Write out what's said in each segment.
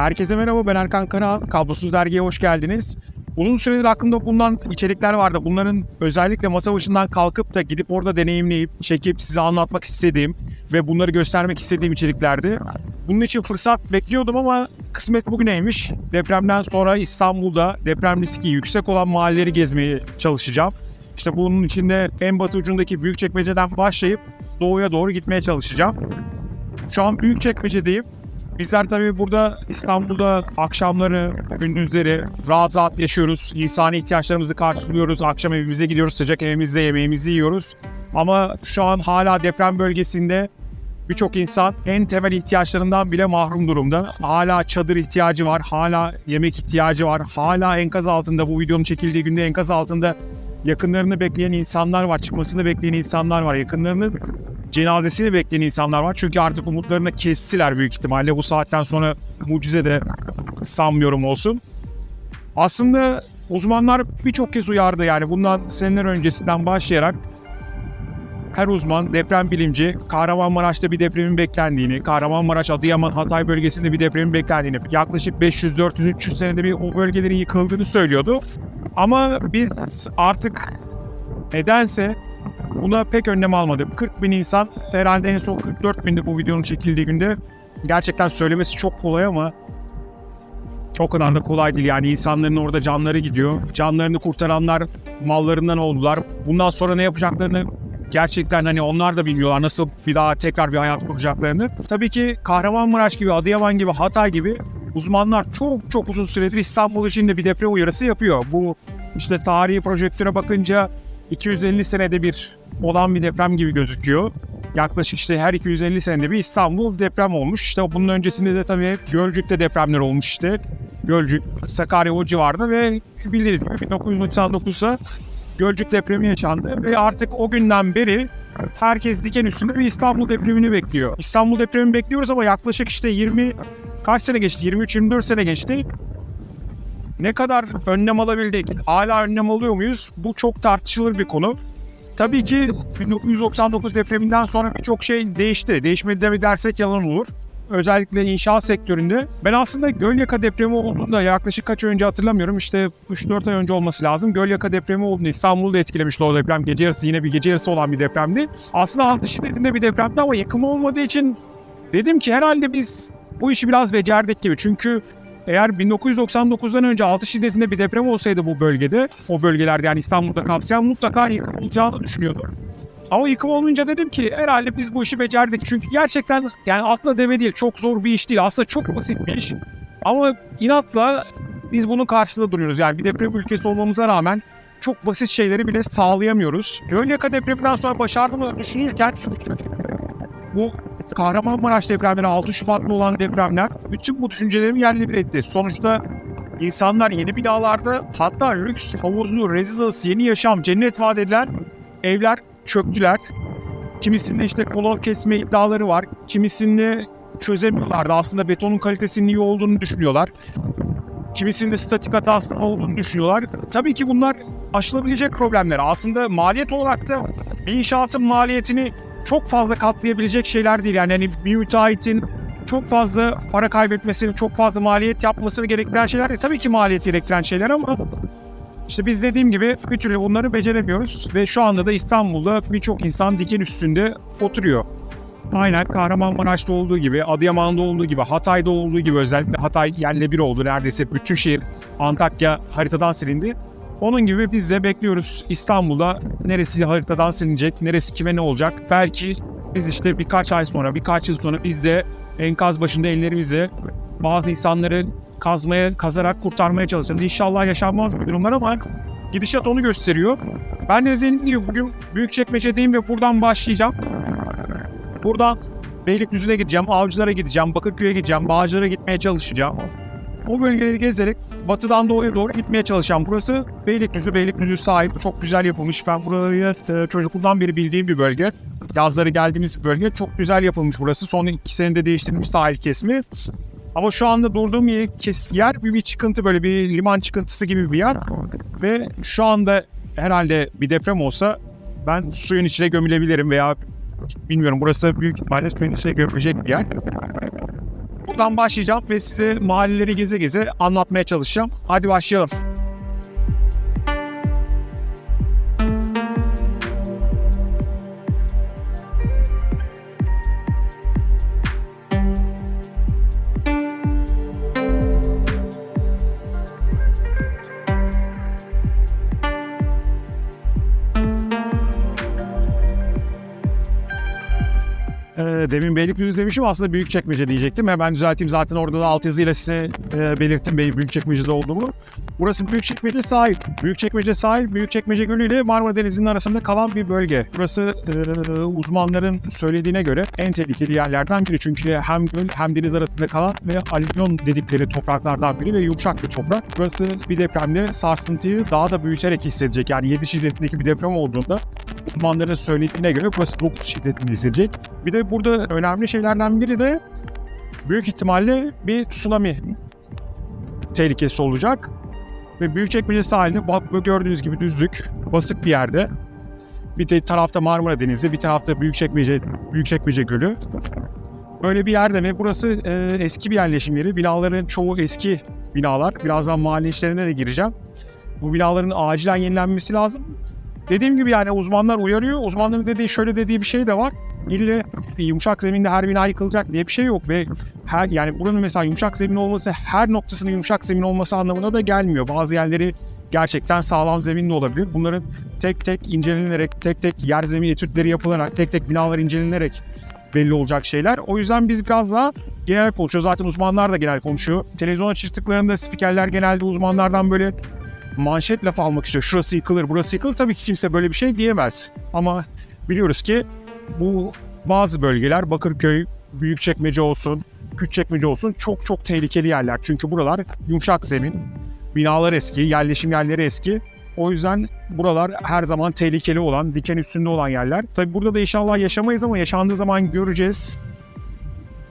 Herkese merhaba ben Erkan Karahan. Kablosuz Dergi'ye hoş geldiniz. Uzun süredir aklımda bulunan içerikler vardı. Bunların özellikle masa başından kalkıp da gidip orada deneyimleyip, çekip size anlatmak istediğim ve bunları göstermek istediğim içeriklerdi. Bunun için fırsat bekliyordum ama kısmet bugüneymiş. Depremden sonra İstanbul'da deprem riski yüksek olan mahalleleri gezmeye çalışacağım. İşte bunun içinde en batı ucundaki Büyükçekmece'den başlayıp doğuya doğru gitmeye çalışacağım. Şu an Büyükçekmece'deyim. Bizler tabii burada İstanbul'da akşamları, gündüzleri rahat rahat yaşıyoruz. İnsani ihtiyaçlarımızı karşılıyoruz. Akşam evimize gidiyoruz, sıcak evimizde yemeğimizi yiyoruz. Ama şu an hala deprem bölgesinde birçok insan en temel ihtiyaçlarından bile mahrum durumda. Hala çadır ihtiyacı var, hala yemek ihtiyacı var, hala enkaz altında bu videonun çekildiği günde enkaz altında yakınlarını bekleyen insanlar var, çıkmasını bekleyen insanlar var, yakınlarının cenazesini bekleyen insanlar var. Çünkü artık umutlarını kestiler büyük ihtimalle. Bu saatten sonra mucize de sanmıyorum olsun. Aslında uzmanlar birçok kez uyardı yani bundan seneler öncesinden başlayarak her uzman, deprem bilimci Kahramanmaraş'ta bir depremin beklendiğini, Kahramanmaraş, Adıyaman, Hatay bölgesinde bir depremin beklendiğini, yaklaşık 500, 400, 300 senede bir o bölgelerin yıkıldığını söylüyordu. Ama biz artık nedense buna pek önlem almadık. 40 bin insan, herhalde en son 44 bindi bu videonun çekildiği günde. Gerçekten söylemesi çok kolay ama o kadar da kolay değil. Yani insanların orada canları gidiyor. Canlarını kurtaranlar mallarından oldular. Bundan sonra ne yapacaklarını gerçekten hani onlar da bilmiyorlar nasıl bir daha tekrar bir hayat kuracaklarını. Tabii ki Kahramanmaraş gibi, Adıyaman gibi, Hatay gibi uzmanlar çok çok uzun süredir İstanbul için de bir deprem uyarısı yapıyor. Bu işte tarihi projektöre bakınca 250 senede bir olan bir deprem gibi gözüküyor. Yaklaşık işte her 250 senede bir İstanbul deprem olmuş. İşte bunun öncesinde de tabii Gölcük'te depremler olmuş işte. Gölcük, Sakarya o civarda ve bildiğiniz gibi 1999'da Gölcük depremi yaşandı ve artık o günden beri herkes diken üstünde bir İstanbul depremini bekliyor. İstanbul depremini bekliyoruz ama yaklaşık işte 20 kaç sene geçti? 23-24 sene geçti. Ne kadar önlem alabildik? Hala önlem alıyor muyuz? Bu çok tartışılır bir konu. Tabii ki 1999 depreminden sonra birçok şey değişti. Değişmedi de dersek yalan olur. Özellikle inşaat sektöründe. Ben aslında Gölyaka depremi olduğunda yaklaşık kaç önce hatırlamıyorum. İşte 3-4 ay önce olması lazım. Gölyaka depremi olduğunda İstanbul'da etkilemişti o deprem. Gece yarısı yine bir gece yarısı olan bir depremdi. Aslında altı şiddetinde bir depremdi ama yıkımı olmadığı için dedim ki herhalde biz bu işi biraz becerdik gibi. Çünkü eğer 1999'dan önce 6 şiddetinde bir deprem olsaydı bu bölgede, o bölgelerde yani İstanbul'da kapsayan mutlaka yıkım olacağını düşünüyordum. Ama yıkım olunca dedim ki herhalde biz bu işi becerdik. Çünkü gerçekten yani atla deve değil, çok zor bir iş değil. Aslında çok basit bir iş. Ama inatla biz bunun karşısında duruyoruz. Yani bir deprem ülkesi olmamıza rağmen çok basit şeyleri bile sağlayamıyoruz. Gölyaka depreminden sonra başardığımı düşünürken bu Kahramanmaraş depremleri, 6 Şubat'ta olan depremler bütün bu düşüncelerimi yerle bir etti. Sonuçta insanlar yeni binalarda hatta lüks, havuzlu, residence, yeni yaşam, cennet vaat edilen evler çöktüler. Kimisinde işte kolon kesme iddiaları var. Kimisinde çözemiyorlardı. Aslında betonun kalitesinin iyi olduğunu düşünüyorlar. Kimisinde statik hatası olduğunu düşünüyorlar. Tabii ki bunlar aşılabilecek problemler. Aslında maliyet olarak da bir inşaatın maliyetini çok fazla katlayabilecek şeyler değil. Yani hani bir müteahhitin çok fazla para kaybetmesini, çok fazla maliyet yapmasını gerektiren şeyler değil. Tabii ki maliyet gerektiren şeyler ama işte biz dediğim gibi bir türlü bunları beceremiyoruz ve şu anda da İstanbul'da birçok insan diken üstünde oturuyor. Aynen Kahramanmaraş'ta olduğu gibi, Adıyaman'da olduğu gibi, Hatay'da olduğu gibi özellikle Hatay yerle bir oldu. Neredeyse bütün şehir Antakya haritadan silindi. Onun gibi biz de bekliyoruz İstanbul'da neresi haritadan silinecek, neresi kime ne olacak. Belki biz işte birkaç ay sonra, birkaç yıl sonra biz de enkaz başında ellerimizle bazı insanları kazmaya, kazarak kurtarmaya çalışacağız. İnşallah yaşanmaz bu durumlar ama gidişat onu gösteriyor. Ben de dediğim gibi bugün Büyükçekmece'deyim ve buradan başlayacağım. Buradan Beylikdüzü'ne gideceğim, Avcılar'a gideceğim, Bakırköy'e gideceğim, Bağcılar'a gitmeye çalışacağım. O bölgeleri gezerek batıdan doğuya doğru gitmeye çalışacağım. Burası Beylikdüzü, Beylikdüzü sahil. Çok güzel yapılmış. Ben burayı e, çocukluğumdan beri bildiğim bir bölge. Yazları geldiğimiz bölge. Çok güzel yapılmış burası. Son iki senede değiştirilmiş sahil kesimi. Ama şu anda durduğum yer, kes, yer bir, bir çıkıntı böyle bir liman çıkıntısı gibi bir yer. Ve şu anda herhalde bir deprem olsa ben suyun içine gömülebilirim veya bilmiyorum burası büyük ihtimalle suyun içine gömülecek bir yer. Buradan başlayacağım ve size mahalleleri geze geze anlatmaya çalışacağım. Hadi başlayalım. Demin Beylikdüzü demişim aslında Büyükçekmece diyecektim. Hemen düzelteyim zaten orada da altyazıyla size e, belirttim Bey Büyükçekmece'de olduğumu. Burası Büyükçekmece sahil. Büyükçekmece sahil, Büyükçekmece Gölü ile Marmara Denizi'nin arasında kalan bir bölge. Burası e, uzmanların söylediğine göre en tehlikeli yerlerden biri. Çünkü hem göl hem deniz arasında kalan ve alüvyon dedikleri topraklardan biri ve yumuşak bir toprak. Burası bir depremde sarsıntıyı daha da büyüterek hissedecek. Yani 7 şiddetindeki bir deprem olduğunda uzmanların söylediğine göre burası 9 şiddetini hissedecek. Bir de burada önemli şeylerden biri de büyük ihtimalle bir tsunami tehlikesi olacak. Ve Büyükçekmece bu gördüğünüz gibi düzlük, basık bir yerde. Bir de tarafta Marmara Denizi, bir tarafta Büyükçekmece, Büyükçekmece Gölü. Böyle bir yerde ve burası e, eski bir yerleşim yeri. Binaların çoğu eski binalar. Birazdan mahalle işlerine de gireceğim. Bu binaların acilen yenilenmesi lazım. Dediğim gibi yani uzmanlar uyarıyor. Uzmanların dediği şöyle dediği bir şey de var. İlle yumuşak zeminde her bina yıkılacak diye bir şey yok ve her yani buranın mesela yumuşak zemin olması her noktasının yumuşak zemin olması anlamına da gelmiyor. Bazı yerleri gerçekten sağlam zemin de olabilir. Bunların tek tek incelenerek, tek tek yer zemin etütleri yapılarak, tek tek binalar incelenerek belli olacak şeyler. O yüzden biz biraz daha genel konuşuyoruz. Zaten uzmanlar da genel konuşuyor. Televizyona çıktıklarında spikerler genelde uzmanlardan böyle manşet lafı almak istiyor. Şurası yıkılır, burası yıkılır. Tabii ki kimse böyle bir şey diyemez. Ama biliyoruz ki bu bazı bölgeler Bakırköy, Büyükçekmece olsun, Küçükçekmece olsun çok çok tehlikeli yerler. Çünkü buralar yumuşak zemin, binalar eski, yerleşim yerleri eski. O yüzden buralar her zaman tehlikeli olan, diken üstünde olan yerler. Tabii burada da inşallah yaşamayız ama yaşandığı zaman göreceğiz.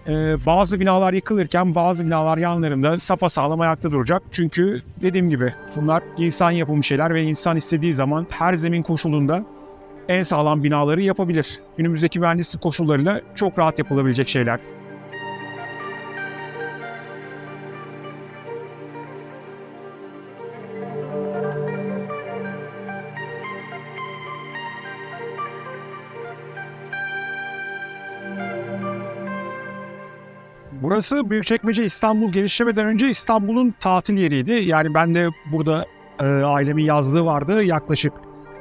Ee, bazı binalar yıkılırken bazı binalar yanlarında sapasağlam ayakta duracak. Çünkü dediğim gibi bunlar insan yapımı şeyler ve insan istediği zaman her zemin koşulunda en sağlam binaları yapabilir. Günümüzdeki mühendislik koşullarıyla çok rahat yapılabilecek şeyler. Burası Büyükçekmece İstanbul gelişmeden önce İstanbul'un tatil yeriydi. Yani ben de burada e, ailemin yazlığı vardı yaklaşık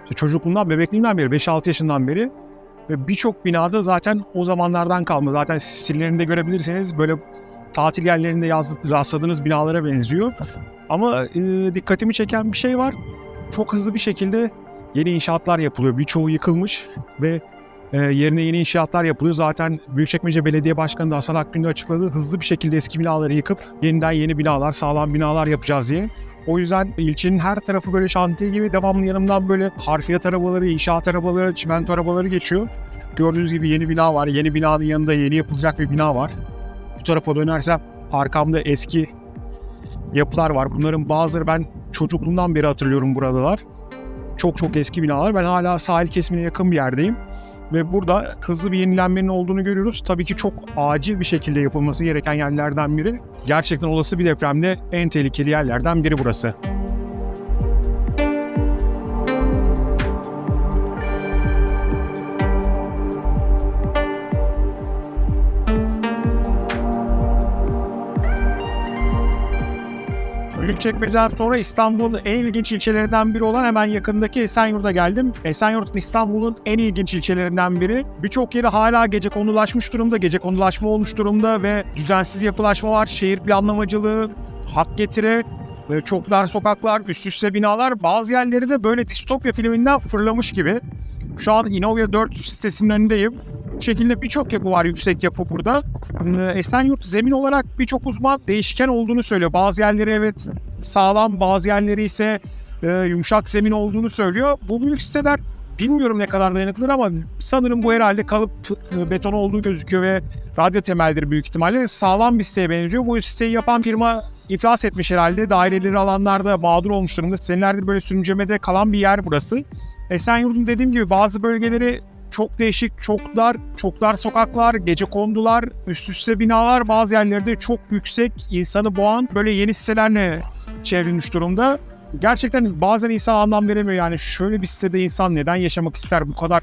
işte çocukluğumdan, bebekliğimden beri, 5-6 yaşından beri. Ve birçok binada zaten o zamanlardan kalma. Zaten stillerini de görebilirseniz böyle tatil yerlerinde yaz, rastladığınız binalara benziyor. Ama e, dikkatimi çeken bir şey var. Çok hızlı bir şekilde yeni inşaatlar yapılıyor. Birçoğu yıkılmış ve e, yerine yeni inşaatlar yapılıyor. Zaten Büyükçekmece Belediye Başkanı da Hasan Akgün'de açıkladı. Hızlı bir şekilde eski binaları yıkıp yeniden yeni binalar, sağlam binalar yapacağız diye. O yüzden ilçenin her tarafı böyle şantiye gibi devamlı yanımdan böyle harfiyat arabaları, inşaat arabaları, çimento arabaları geçiyor. Gördüğünüz gibi yeni bina var. Yeni binanın yanında yeni yapılacak bir bina var. Bu tarafa dönersem arkamda eski yapılar var. Bunların bazıları ben çocukluğumdan beri hatırlıyorum buradalar. Çok çok eski binalar. Ben hala sahil kesimine yakın bir yerdeyim. Ve burada hızlı bir yenilenmenin olduğunu görüyoruz. Tabii ki çok acil bir şekilde yapılması gereken yerlerden biri. Gerçekten olası bir depremde en tehlikeli yerlerden biri burası. Büyükçekmece'den sonra İstanbul'un en ilginç ilçelerinden biri olan hemen yakındaki Esenyurt'a geldim. Esenyurt İstanbul'un en ilginç ilçelerinden biri. Birçok yeri hala gece konulaşmış durumda, gece konulaşma olmuş durumda ve düzensiz yapılaşma var. Şehir planlamacılığı, hak getire, çok dar sokaklar, üst üste binalar. Bazı yerleri de böyle distopya filminden fırlamış gibi. Şu an Inovia 4 sitesinin önündeyim. Bu şekilde birçok yapı var yüksek yapı burada. Ee, Esenyurt zemin olarak birçok uzman değişken olduğunu söylüyor. Bazı yerleri evet sağlam, bazı yerleri ise e, yumuşak zemin olduğunu söylüyor. Bu büyük siteler bilmiyorum ne kadar dayanıklıdır ama sanırım bu herhalde kalıp e, beton olduğu gözüküyor ve radyo temeldir büyük ihtimalle. Sağlam bir siteye benziyor. Bu siteyi yapan firma iflas etmiş herhalde. Daireleri alanlarda mağdur olmuş durumda. Senelerdir böyle sürüncemede kalan bir yer burası. Esenyurt'un dediğim gibi bazı bölgeleri çok değişik, çok dar, çok dar sokaklar, gece kondular, üst üste binalar, bazı yerlerde çok yüksek, insanı boğan böyle yeni sitelerle çevrilmiş durumda. Gerçekten bazen insan anlam veremiyor yani şöyle bir sitede insan neden yaşamak ister bu kadar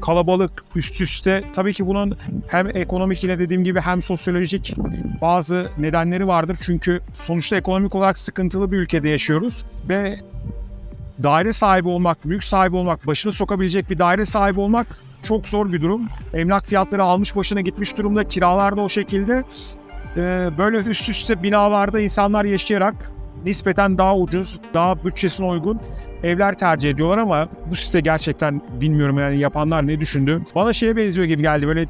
kalabalık üst üste. Tabii ki bunun hem ekonomik yine dediğim gibi hem sosyolojik bazı nedenleri vardır. Çünkü sonuçta ekonomik olarak sıkıntılı bir ülkede yaşıyoruz ve daire sahibi olmak, mülk sahibi olmak, başını sokabilecek bir daire sahibi olmak çok zor bir durum. Emlak fiyatları almış başına gitmiş durumda, kiralar da o şekilde. Ee, böyle üst üste binalarda insanlar yaşayarak nispeten daha ucuz, daha bütçesine uygun evler tercih ediyorlar ama bu site gerçekten bilmiyorum yani yapanlar ne düşündü. Bana şeye benziyor gibi geldi böyle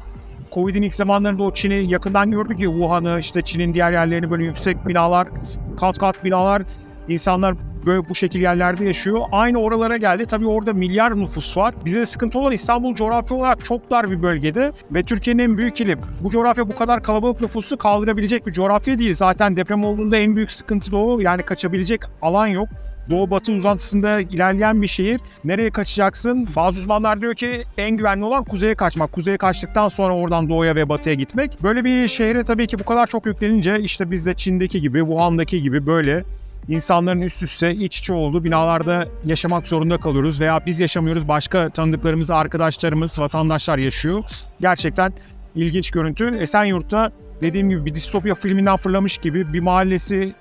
Covid'in ilk zamanlarında o Çin'i yakından gördük ya Wuhan'ı işte Çin'in diğer yerlerini böyle yüksek binalar, kat kat binalar insanlar böyle bu şekil yerlerde yaşıyor. Aynı oralara geldi. Tabii orada milyar nüfus var. Bize sıkıntı olan İstanbul coğrafi olarak çok dar bir bölgede ve Türkiye'nin en büyük ili. Bu coğrafya bu kadar kalabalık nüfusu kaldırabilecek bir coğrafya değil. Zaten deprem olduğunda en büyük sıkıntı da o. Yani kaçabilecek alan yok. Doğu batı uzantısında ilerleyen bir şehir. Nereye kaçacaksın? Bazı uzmanlar diyor ki en güvenli olan kuzeye kaçmak. Kuzeye kaçtıktan sonra oradan doğuya ve batıya gitmek. Böyle bir şehre tabii ki bu kadar çok yüklenince işte bizde Çin'deki gibi, Wuhan'daki gibi böyle insanların üst üste iç içe olduğu binalarda yaşamak zorunda kalıyoruz veya biz yaşamıyoruz başka tanıdıklarımız, arkadaşlarımız, vatandaşlar yaşıyor. Gerçekten ilginç görüntü. Esenyurt'ta dediğim gibi bir distopya filminden fırlamış gibi bir mahallesi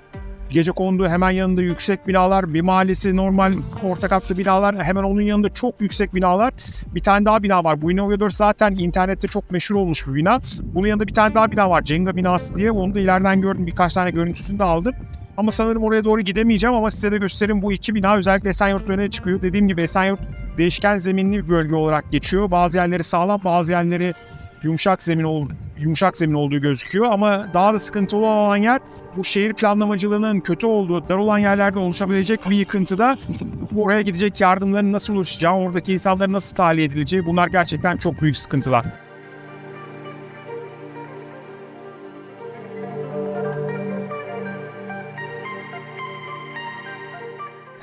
gece kondu hemen yanında yüksek binalar, bir mahallesi normal orta katlı binalar, hemen onun yanında çok yüksek binalar. Bir tane daha bina var. Bu Innovia 4 zaten internette çok meşhur olmuş bir bina. Bunun yanında bir tane daha bina var. Cenga binası diye. Onu da ileriden gördüm. Birkaç tane görüntüsünü de aldım. Ama sanırım oraya doğru gidemeyeceğim ama size de göstereyim bu iki bina özellikle Esenyurt öne çıkıyor. Dediğim gibi Esenyurt değişken zeminli bir bölge olarak geçiyor. Bazı yerleri sağlam, bazı yerleri yumuşak zemin ol, yumuşak zemin olduğu gözüküyor ama daha da sıkıntılı olan yer bu şehir planlamacılığının kötü olduğu, dar olan yerlerde oluşabilecek bir yıkıntıda oraya gidecek yardımların nasıl ulaşacağı, oradaki insanların nasıl tahliye edileceği bunlar gerçekten çok büyük sıkıntılar.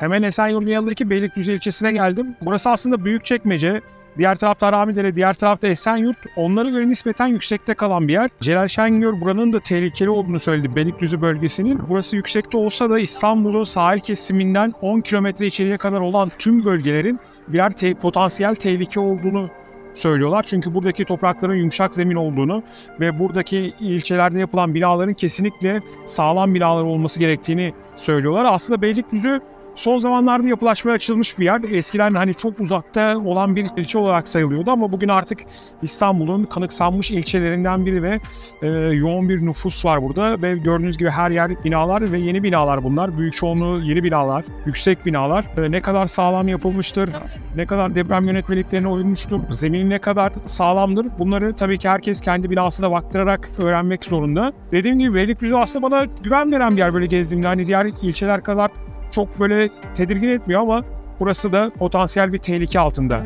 Hemen Esenyurt'un yanındaki Beylikdüzü ilçesine geldim. Burası aslında Büyükçekmece. Diğer tarafta Haramidere, diğer tarafta Esenyurt. Onlara göre nispeten yüksekte kalan bir yer. Celal Şengör buranın da tehlikeli olduğunu söyledi Beylikdüzü bölgesinin. Burası yüksekte olsa da İstanbul'un sahil kesiminden 10 kilometre içeriye kadar olan tüm bölgelerin birer te- potansiyel tehlike olduğunu söylüyorlar. Çünkü buradaki toprakların yumuşak zemin olduğunu ve buradaki ilçelerde yapılan binaların kesinlikle sağlam binalar olması gerektiğini söylüyorlar. Aslında Beylikdüzü son zamanlarda yapılaşmaya açılmış bir yer. Eskiden hani çok uzakta olan bir ilçe olarak sayılıyordu ama bugün artık İstanbul'un kanıksanmış ilçelerinden biri ve e, yoğun bir nüfus var burada ve gördüğünüz gibi her yer binalar ve yeni binalar bunlar. Büyük çoğunluğu yeni binalar, yüksek binalar. E, ne kadar sağlam yapılmıştır, ne kadar deprem yönetmeliklerine uymuştur, zemini ne kadar sağlamdır bunları tabii ki herkes kendi binasına baktırarak öğrenmek zorunda. Dediğim gibi Beylikdüzü aslında bana güven veren bir yer böyle gezdiğimde. Hani diğer ilçeler kadar çok böyle tedirgin etmiyor ama burası da potansiyel bir tehlike altında.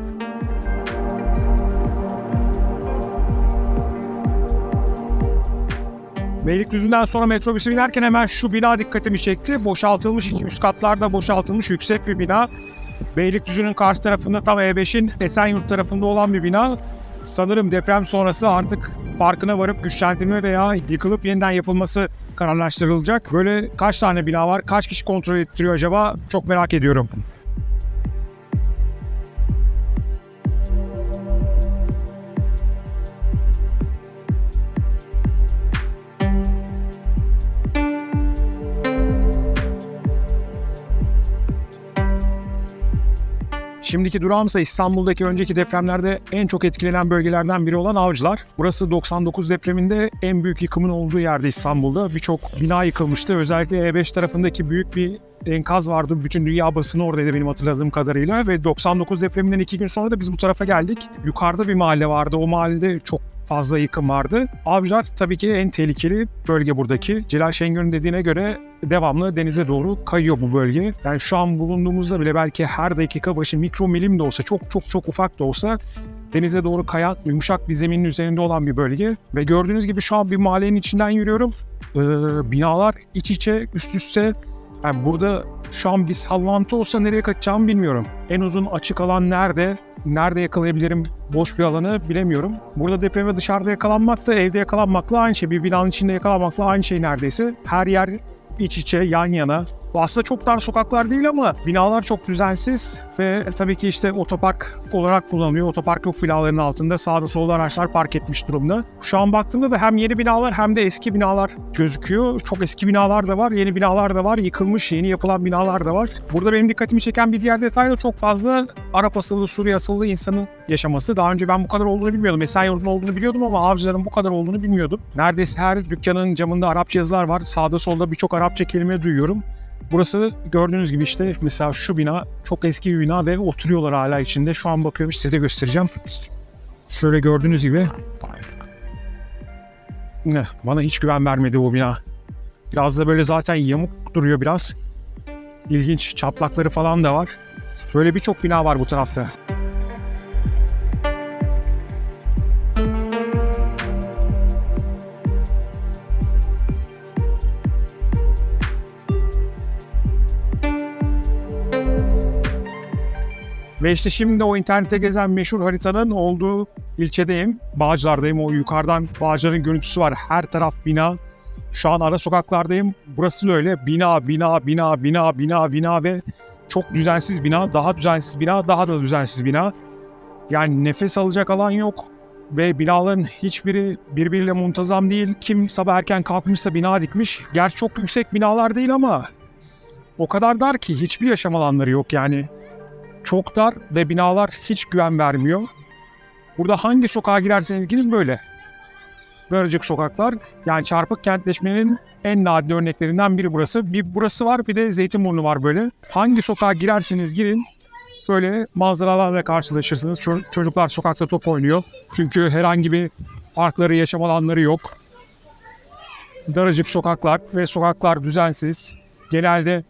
Beylikdüzü'nden sonra metrobüse binerken hemen şu bina dikkatimi çekti. Boşaltılmış, üst katlarda boşaltılmış yüksek bir bina. Beylikdüzü'nün karşı tarafında tam E5'in Esenyurt tarafında olan bir bina. Sanırım deprem sonrası artık farkına varıp güçlendirme veya yıkılıp yeniden yapılması kararlaştırılacak. Böyle kaç tane bina var, kaç kişi kontrol ettiriyor acaba çok merak ediyorum. Şimdiki durağımsa İstanbul'daki önceki depremlerde en çok etkilenen bölgelerden biri olan Avcılar. Burası 99 depreminde en büyük yıkımın olduğu yerde İstanbul'da. Birçok bina yıkılmıştı. Özellikle E5 tarafındaki büyük bir enkaz vardı. Bütün dünya basını oradaydı benim hatırladığım kadarıyla. Ve 99 depreminden iki gün sonra da biz bu tarafa geldik. Yukarıda bir mahalle vardı. O mahallede çok fazla yıkım vardı. Avcılar tabii ki en tehlikeli bölge buradaki. Celal Şengör'ün dediğine göre devamlı denize doğru kayıyor bu bölge. Yani şu an bulunduğumuzda bile belki her dakika başı mikro milim de olsa çok çok çok ufak da olsa denize doğru kayan yumuşak bir zeminin üzerinde olan bir bölge. Ve gördüğünüz gibi şu an bir mahallenin içinden yürüyorum. Ee, binalar iç içe üst üste yani burada şu an bir sallantı olsa nereye kaçacağımı bilmiyorum. En uzun açık alan nerede? nerede yakalayabilirim boş bir alanı bilemiyorum. Burada depreme dışarıda yakalanmak da evde yakalanmakla aynı şey. Bir binanın içinde yakalanmakla aynı şey neredeyse. Her yer iç içe, yan yana. Aslında çok dar sokaklar değil ama binalar çok düzensiz ve tabii ki işte otopark olarak kullanılıyor. Otopark yok binaların altında sağda solda araçlar park etmiş durumda. Şu an baktığımda da hem yeni binalar hem de eski binalar gözüküyor. Çok eski binalar da var, yeni binalar da var, yıkılmış yeni yapılan binalar da var. Burada benim dikkatimi çeken bir diğer detay da çok fazla Arap asıllı, Suriye asıllı insanın yaşaması. Daha önce ben bu kadar olduğunu bilmiyordum. Esenyurt'un olduğunu biliyordum ama avcıların bu kadar olduğunu bilmiyordum. Neredeyse her dükkanın camında Arapça yazılar var. Sağda solda birçok Arapça kelime duyuyorum. Burası gördüğünüz gibi işte mesela şu bina çok eski bir bina ve oturuyorlar hala içinde. Şu an bakıyorum size de göstereceğim. Şöyle gördüğünüz gibi ne bana hiç güven vermedi bu bina. Biraz da böyle zaten yamuk duruyor biraz. İlginç çatlakları falan da var. Böyle birçok bina var bu tarafta. Ve işte şimdi o internette gezen meşhur haritanın olduğu ilçedeyim. Bağcılar'dayım. O yukarıdan Bağcılar'ın görüntüsü var. Her taraf bina. Şu an ara sokaklardayım. Burası da öyle. Bina, bina, bina, bina, bina, bina ve çok düzensiz bina. Daha düzensiz bina, daha da düzensiz bina. Yani nefes alacak alan yok. Ve binaların hiçbiri birbiriyle muntazam değil. Kim sabah erken kalkmışsa bina dikmiş. Gerçi çok yüksek binalar değil ama o kadar dar ki hiçbir yaşam alanları yok yani çok dar ve binalar hiç güven vermiyor. Burada hangi sokağa girerseniz girin böyle. Böylecek sokaklar. Yani çarpık kentleşmenin en nadir örneklerinden biri burası. Bir burası var bir de Zeytinburnu var böyle. Hangi sokağa girerseniz girin böyle manzaralarla karşılaşırsınız. Ço- çocuklar sokakta top oynuyor. Çünkü herhangi bir parkları, yaşam alanları yok. Daracık sokaklar ve sokaklar düzensiz. Genelde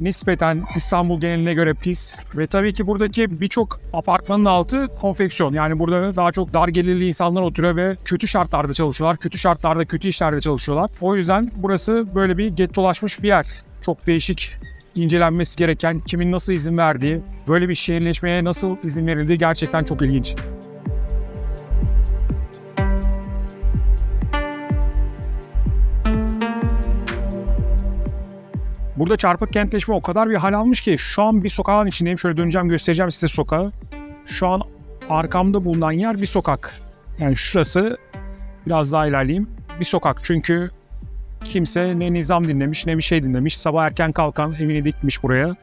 nispeten İstanbul geneline göre pis ve tabii ki buradaki birçok apartmanın altı konfeksiyon. Yani burada daha çok dar gelirli insanlar oturuyor ve kötü şartlarda çalışıyorlar. Kötü şartlarda kötü işlerde çalışıyorlar. O yüzden burası böyle bir gettolaşmış bir yer. Çok değişik incelenmesi gereken, kimin nasıl izin verdiği, böyle bir şehirleşmeye nasıl izin verildiği gerçekten çok ilginç. Burada çarpık kentleşme o kadar bir hal almış ki şu an bir sokağın içindeyim. Şöyle döneceğim göstereceğim size sokağı. Şu an arkamda bulunan yer bir sokak. Yani şurası biraz daha ilerleyeyim. Bir sokak çünkü kimse ne nizam dinlemiş ne bir şey dinlemiş. Sabah erken kalkan evini dikmiş buraya.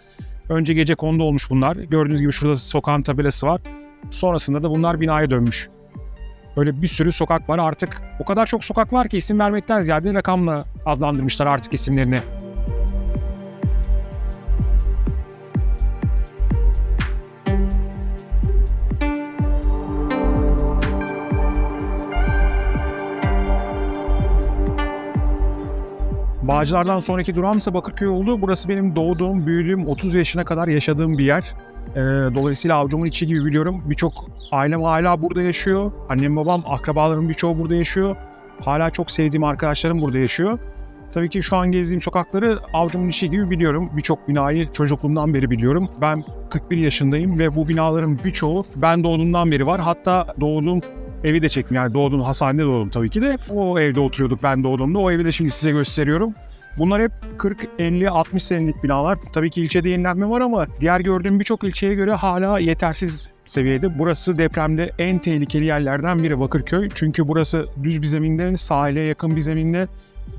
Önce gece kondu olmuş bunlar. Gördüğünüz gibi şurada sokağın tabelası var. Sonrasında da bunlar binaya dönmüş. Böyle bir sürü sokak var artık. O kadar çok sokak var ki isim vermekten ziyade rakamla adlandırmışlar artık isimlerini. Bağcılar'dan sonraki durağım ise Bakırköy oldu. Burası benim doğduğum, büyüdüğüm, 30 yaşına kadar yaşadığım bir yer. Ee, dolayısıyla avucumun içi gibi biliyorum. Birçok ailem hala burada yaşıyor. Annem babam, akrabalarım birçoğu burada yaşıyor. Hala çok sevdiğim arkadaşlarım burada yaşıyor. Tabii ki şu an gezdiğim sokakları avucumun içi gibi biliyorum. Birçok binayı çocukluğumdan beri biliyorum. Ben 41 yaşındayım ve bu binaların birçoğu ben doğduğumdan beri var. Hatta doğduğum evi de çektim. Yani doğduğum hastanede doğdum tabii ki de. O evde oturuyorduk ben doğduğumda. O evi de şimdi size gösteriyorum. Bunlar hep 40, 50, 60 senelik binalar. Tabii ki ilçede yenilenme var ama diğer gördüğüm birçok ilçeye göre hala yetersiz seviyede. Burası depremde en tehlikeli yerlerden biri Bakırköy. Çünkü burası düz bir zeminde, sahile yakın bir zeminde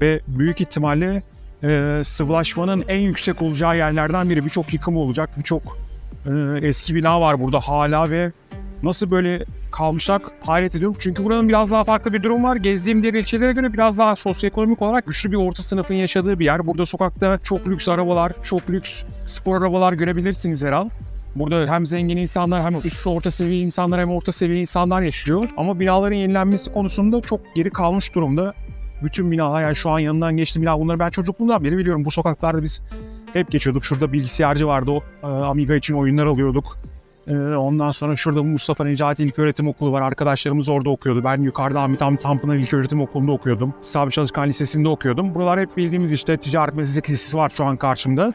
ve büyük ihtimalle e, sıvılaşmanın en yüksek olacağı yerlerden biri. Birçok yıkım olacak, birçok e, eski bina var burada hala ve nasıl böyle kalmışlar hayret ediyorum. Çünkü buranın biraz daha farklı bir durum var. Gezdiğim diğer ilçelere göre biraz daha sosyoekonomik olarak güçlü bir orta sınıfın yaşadığı bir yer. Burada sokakta çok lüks arabalar, çok lüks spor arabalar görebilirsiniz her an. Burada hem zengin insanlar hem üst orta seviye insanlar hem orta seviye insanlar yaşıyor. Ama binaların yenilenmesi konusunda çok geri kalmış durumda. Bütün binalar yani şu an yanından geçtiğim bina bunları ben çocukluğumdan beri biliyorum. Bu sokaklarda biz hep geçiyorduk. Şurada bilgisayarcı vardı o e, Amiga için oyunlar alıyorduk. Ee, Ondan sonra şurada Mustafa Necati İlköğretim Okulu var. Arkadaşlarımız orada okuyordu. Ben yukarıda Ahmet Hamdi Tanpınar İlköğretim Okulu'nda okuyordum. Sabri Çalışkan Lisesi'nde okuyordum. Buralar hep bildiğimiz işte ticaret meslek lisesi var şu an karşımda.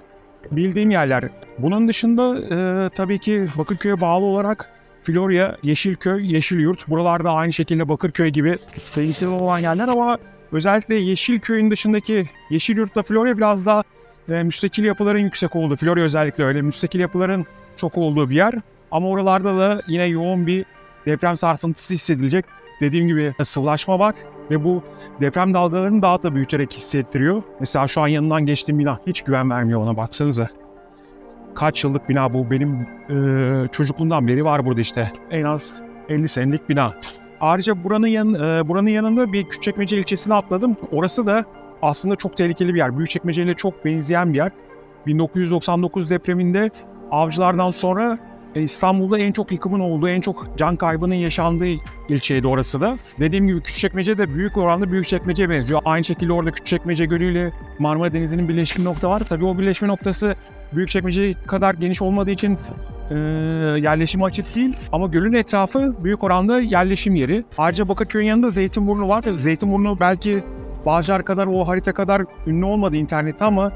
Bildiğim yerler. Bunun dışında e, tabii ki Bakırköy'e bağlı olarak Florya, Yeşilköy, Yeşilyurt. Buralarda aynı şekilde Bakırköy gibi tehlikeli olan yerler ama özellikle Yeşilköy'ün dışındaki Yeşilyurt'la Florya biraz daha e, müstakil yapıların yüksek olduğu. Florya özellikle öyle müstakil yapıların çok olduğu bir yer. Ama oralarda da yine yoğun bir deprem sarsıntısı hissedilecek. Dediğim gibi sıvılaşma var ve bu deprem dalgalarını daha da büyüterek hissettiriyor. Mesela şu an yanından geçtiğim bina hiç güven vermiyor ona baksanıza. Kaç yıllık bina bu benim e, çocukluğumdan beri var burada işte. En az 50 senelik bina. Ayrıca buranın, yan, e, buranın yanında bir Küçükçekmece ilçesine atladım. Orası da aslında çok tehlikeli bir yer. Büyükçekmece ile çok benzeyen bir yer. 1999 depreminde avcılardan sonra e, İstanbul'da en çok yıkımın olduğu, en çok can kaybının yaşandığı ilçeydi orası da. Dediğim gibi Küçükçekmece de büyük oranda Büyükçekmece'ye benziyor. Aynı şekilde orada Küçükçekmece Gölü ile Marmara Denizi'nin birleşim nokta var. Tabii o birleşme noktası Büyükçekmece kadar geniş olmadığı için e, yerleşim açık değil. Ama gölün etrafı büyük oranda yerleşim yeri. Ayrıca Bakırköy'ün yanında Zeytinburnu var. Zeytinburnu belki Bağcar kadar o harita kadar ünlü olmadı internette ama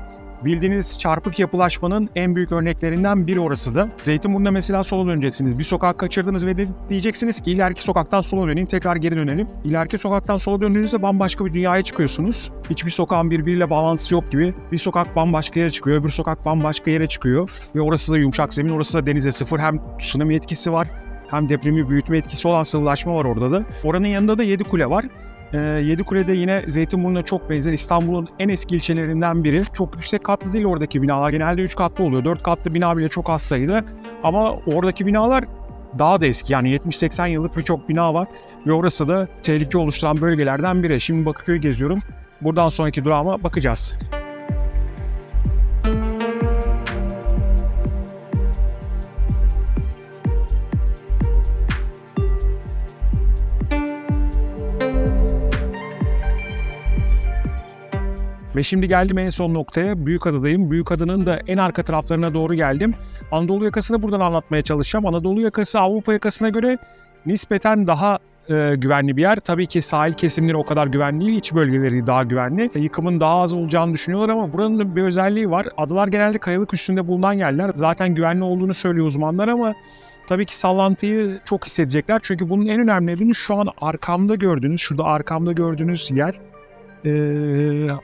bildiğiniz çarpık yapılaşmanın en büyük örneklerinden biri orası da. Zeytinburnu'na mesela sola döneceksiniz. Bir sokak kaçırdınız ve de diyeceksiniz ki ileriki sokaktan sola döneyim tekrar geri dönelim. İleriki sokaktan sola döndüğünüzde bambaşka bir dünyaya çıkıyorsunuz. Hiçbir sokağın birbiriyle bağlantısı yok gibi. Bir sokak bambaşka yere çıkıyor, öbür sokak bambaşka yere çıkıyor. Ve orası da yumuşak zemin, orası da denize sıfır. Hem tsunami etkisi var hem depremi büyütme etkisi olan sıvılaşma var orada da. Oranın yanında da Yedi Kule var. Ee, Yedikule'de yine Zeytinburnu'na çok benzer İstanbul'un en eski ilçelerinden biri. Çok yüksek katlı değil oradaki binalar. Genelde 3 katlı oluyor. 4 katlı bina bile çok az sayıda. Ama oradaki binalar daha da eski. Yani 70-80 yıllık birçok bina var. Ve orası da tehlike oluşturan bölgelerden biri. Şimdi Bakırköy'ü geziyorum. Buradan sonraki durağıma bakacağız. Ve şimdi geldim en son noktaya. Büyükada'dayım. Büyükada'nın da en arka taraflarına doğru geldim. Anadolu yakasını buradan anlatmaya çalışacağım. Anadolu yakası Avrupa yakasına göre nispeten daha e, güvenli bir yer. Tabii ki sahil kesimleri o kadar güvenli değil. İç bölgeleri daha güvenli. E, yıkımın daha az olacağını düşünüyorlar ama buranın bir özelliği var. Adalar genelde kayalık üstünde bulunan yerler. Zaten güvenli olduğunu söylüyor uzmanlar ama tabii ki sallantıyı çok hissedecekler. Çünkü bunun en önemli nedeni şu an arkamda gördüğünüz, şurada arkamda gördüğünüz yer e,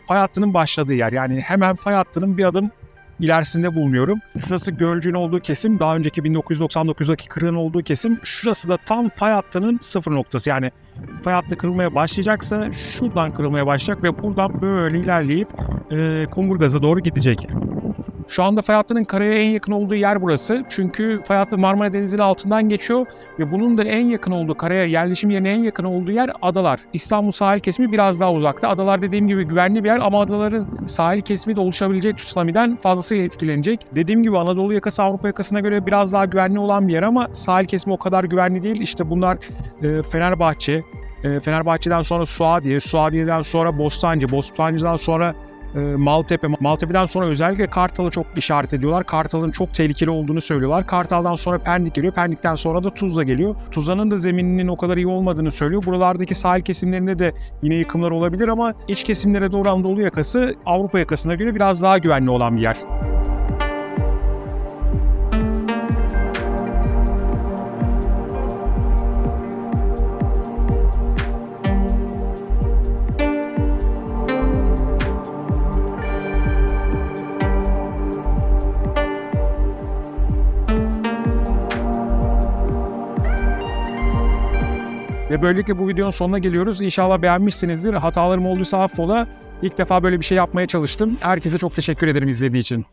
fay hattının başladığı yer. Yani hemen fay hattının bir adım ilerisinde bulunuyorum. Şurası Gölcük'ün olduğu kesim. Daha önceki 1999'daki kırığın olduğu kesim. Şurası da tam fay hattının sıfır noktası. Yani fay hattı kırılmaya başlayacaksa şuradan kırılmaya başlayacak ve buradan böyle ilerleyip e, Kumburgaz'a doğru gidecek. Şu anda fay hattının karaya en yakın olduğu yer burası. Çünkü fay hattı Marmara Denizi'nin altından geçiyor ve bunun da en yakın olduğu, karaya yerleşim yerine en yakın olduğu yer adalar. İstanbul sahil kesimi biraz daha uzakta. Adalar dediğim gibi güvenli bir yer ama adaların sahil kesimi de oluşabilecek tsunami'den fazlasıyla etkilenecek. Dediğim gibi Anadolu yakası Avrupa yakasına göre biraz daha güvenli olan bir yer ama sahil kesimi o kadar güvenli değil. İşte bunlar e, Fenerbahçe, e, Fenerbahçe'den sonra Suadiye, Suadiye'den sonra Bostancı, Bostancı'dan sonra e, Maltepe. Maltepe'den sonra özellikle Kartal'ı çok işaret ediyorlar. Kartal'ın çok tehlikeli olduğunu söylüyorlar. Kartal'dan sonra Pendik geliyor. Pendik'ten sonra da Tuzla geliyor. Tuzla'nın da zemininin o kadar iyi olmadığını söylüyor. Buralardaki sahil kesimlerinde de yine yıkımlar olabilir ama iç kesimlere doğru Anadolu yakası Avrupa yakasına göre biraz daha güvenli olan bir yer. Böylelikle bu videonun sonuna geliyoruz. İnşallah beğenmişsinizdir. Hatalarım olduysa affola. İlk defa böyle bir şey yapmaya çalıştım. Herkese çok teşekkür ederim izlediği için.